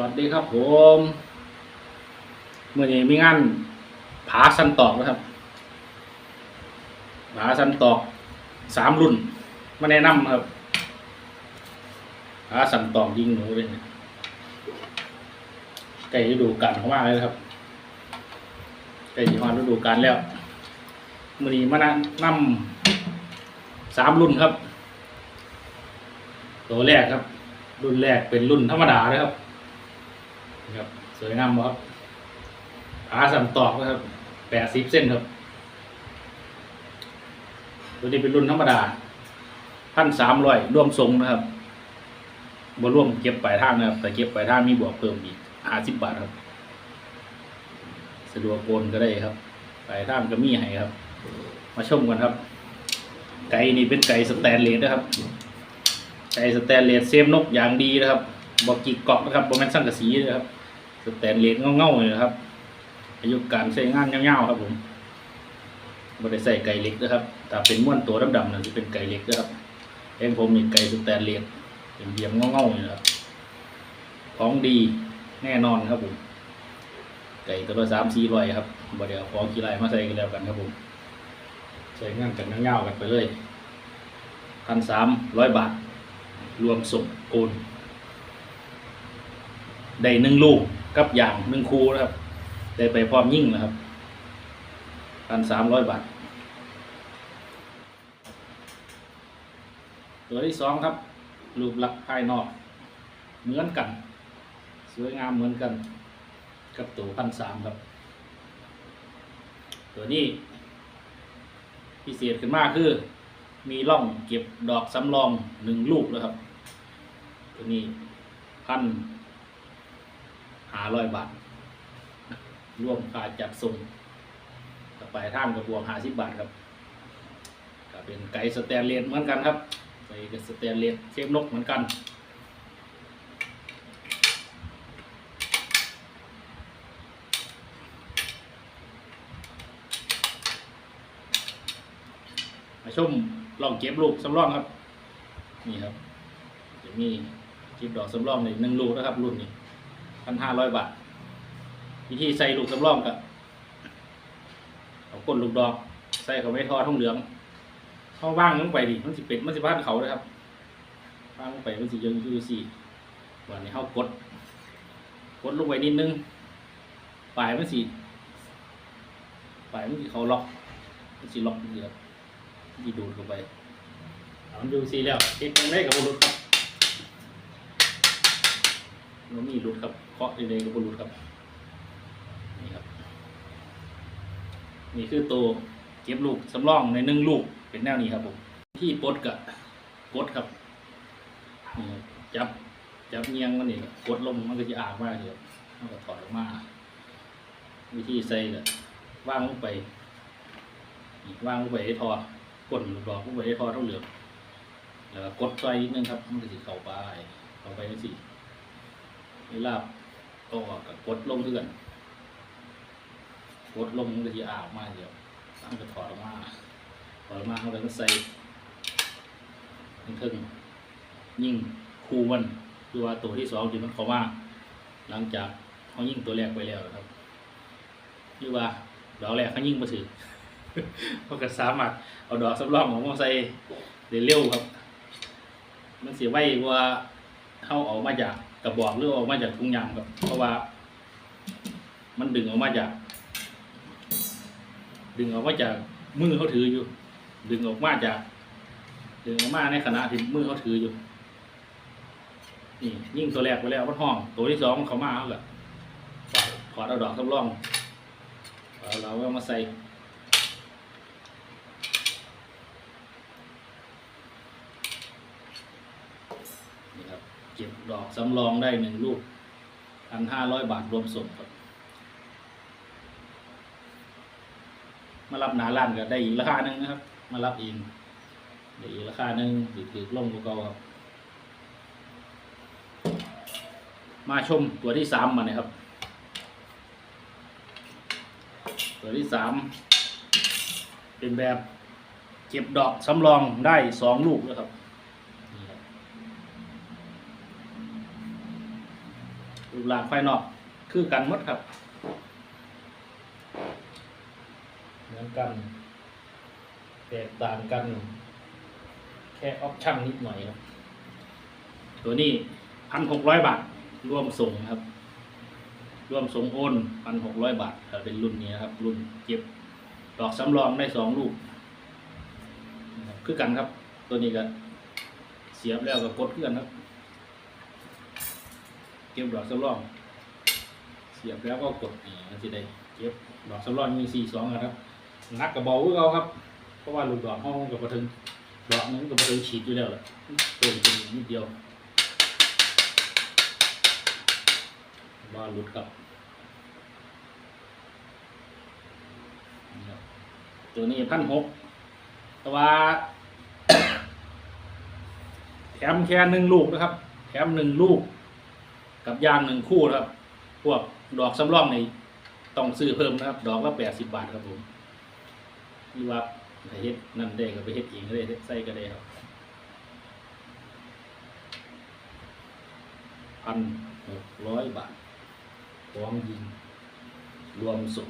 วัสดีครับผมเมื่อนี้มีงานผาสันตอกนะครับผาสันตอกสามรุ่นมาแนะนำครับผาสันตอกยิงหนูเลยใกล้ฤดูกาลเข้ามาเลยครับใกล้จะมาฤดูกาลแล้วมื่อนี้มาแนะนำสามรุ่นครับ ตัวแรกครับรุ่นแรกเป็นรุ่นธรรมดาเลยครับ ครับ สวยงามครับขาสัมตอกนะครับแปดสิบเส้นครับ ตัวนี้เป็นรุ่นธรรมดาพันสามร้อยร่วมทรงนะครับบ่ร่วมเก็บปลายทางนะครับ แต่เก็บปลายทางมีบวกเพิ่มอีกห้าสิบบาทครับ สะดวกโกนก็ได้ครับปลายทางก็มีให้ครับ มาชมกันครับ ไก่นี่เป็นไก่สแตนเลสนะครับใช้สแตนเลสเซฟนกอย่างดีนะครับบอกกีกรอกนะครับบอแมนสั่งกระสีนะครับ สแตนเลสเงาๆเลยนะครับ อายุการใช้งานยาวๆครับผมบริใส่ไก่เล็กนะครับถ้าเป็นม้วนตัวดำๆนั่นจะเป็นไก่เล็กนะครับเองผมมีไก่สแตนเลสเป็นเบียมเงาๆเลยนะครับของดีแน่นอนครับผมไก่ตัวละสามสี่ร้อยครับบริเอาของกีไรมาใส่กันแล้วกันครับผมใช้งานกันเงาๆกันไปเลยพันสามร้อยบาท รวมส่งโอนได้หนึ่งลูก กับอย่างหนึ่งคูนะครับได้ไปพร้อมยิ่งนะครับพันสามร้อยบาท ตัวที่สองครับ รูปลักษณ์ภายนอก เหมือนกัน สวยงามเหมือนกัน กับตัวพันสามครับ ตัวนี้ พิเศษขึ้นมากคือ มีร่องเก็บดอกสำรองหนึ่งลูกนะครับ ตัวนี้พัน หาร้อยบาทรวมค่าจัดส่งต่อไปท่ามกับบวกหาสิบบาทครับก็เป็นไก่สแตนเลสเหมือนกันครับไก่สแตนเลสเชฟนกเหมือนกันมาชมลองเก็บลูกสำรองครับ นี่ครับ จะมีเก็บดอกสำรองในหนึ่งลูกนะครับ รุ่นนี้ พันห้าร้อยบาทวิธีใส่ลูกสำรองกับเอาก้นลูกดอก ใส่เขาไม่ทอทองเหลืองเข้าว่างลงไปดิมันสิเป็ดมันสิบ้านเขาเลยครับว่างลงไปมันสิยังยู่สี่วันนี้เขากด กดลงไปนิดนึงปลายมันสิปลายมันสิเขาล็อกมันสิล็อกเดียวยีดูดเข้าไปอามันดูสีแล้วติดตรงได้กับบรุษครับ มันมีรุดครับเคาะในๆกับรุษครับนี่ครับ นี่คือตัวเก็บลูกสำรองในหนึ่งลูกเป็นแนวนี้ครับผมที่ปดกับกดครับจับจับเงียงมันนี่กดลงมันก็จะอ่างมากเลยครับมันก็ถอดออกมา วิธีใส่ก็ว่างลงไปว่างลงไปให้ทอกดลูกดอกลงไปให้ทอเท่าเหลือแล้วก็กดไฟนิดนึงครับ มันก็จะเข้าไปเข้าไปสิ เวลาบก็กับกดลงเพื่อนกดลงมันก็จะอาบมาเดียวมันก็ถอดออกมาถอดออกมาเขาเลยก็ใส่ทึ่งยิ่งคูมันคือว่าตัวที่สองที่มันเข้ามาหลังจากเขายิ่งตัวแรกไปแล้วครับคือว่าดอกแรกเขายิ่งมาถึงเขาก็สามารถเอาดอกสำรองของมาใส่ได้เร็วครับ มันเสียไว้ว่าเขาออกมาจาก กระบอกหรือออกมาจากถุงยางครับ เพราะว่า มันดึงออกมาจาก ดึงออกมาจากมือเขาถืออยู่ ดึงออกมาจาก ดึงออกมาในขณะที่มือเขาถืออยู่ นี่ยิ่งตัวแรกไปแล้วมันห้อง ตัวที่สองเขามาเขาก็ถอดเอาดอกสำรองเอาเราเอามาใส่ นี่ครับเก็บดอก สำรองได้หนึ่งลูกพันห้าร้อยบาทรวมส่งครับ มารับหนาล้านก็ได้อีกราคาหนึ่งนะครับ มารับเองได้อีกราคาหนึ่งถือถือลงกว่าเก่าครับ มาชมตัวที่สามมาเนี่ยครับ ตัวที่สามเป็นแบบเก็บดอกสำรองได้สองลูกแล้วครับนี่ครับ ลูก ปร่างภายนอก คือกันหมดครับ เหมือนกันแตกต่างกัน แค่ออปชั่นนิดหน่อยครับ ตัวนี้พันหกร้อยบาทรวมส่งครับรวมส่งโอนพันหกร้อยบาทถ้าเป็นรุ่นนี้นะครับ รุ่นเก็บดอกสำรองได้สองลูกนะครับคือกันครับ ตัวนี้ก็เสียบแล้วก็กดเพื่อนครับ เก็บดอกสำรอง เสียบแล้วก็กดนี่มันจะได้เก็บดอกสำรองมีสี่สองครับนักกับเบาเราครับ เพราะว่าลูกดอกห้องกับกระถึงดอกหนึงกับกระถึงฉีดอยู่แล้วแหละตัวเป็นนิดเดียวว่าหลุดครับนี่ครับตัวนี้พันหกแต่ว่า แถมแค่หนึ่งลูกนะครับ แถมหนึ่งลูก กับยางหนึ่งคู่นะครับ พวกดอกสำรองในต้องซื้อเพิ่มนะครับ ดอกละแปดสิบบาทครับผมนี่ว่าไปเฮ็ดนั่นได้ก็ไปเฮ็ดเองก็ได้ใส่ก็ได้ครับพันหกร้อยบาทพร้อมยิง รวมส่ง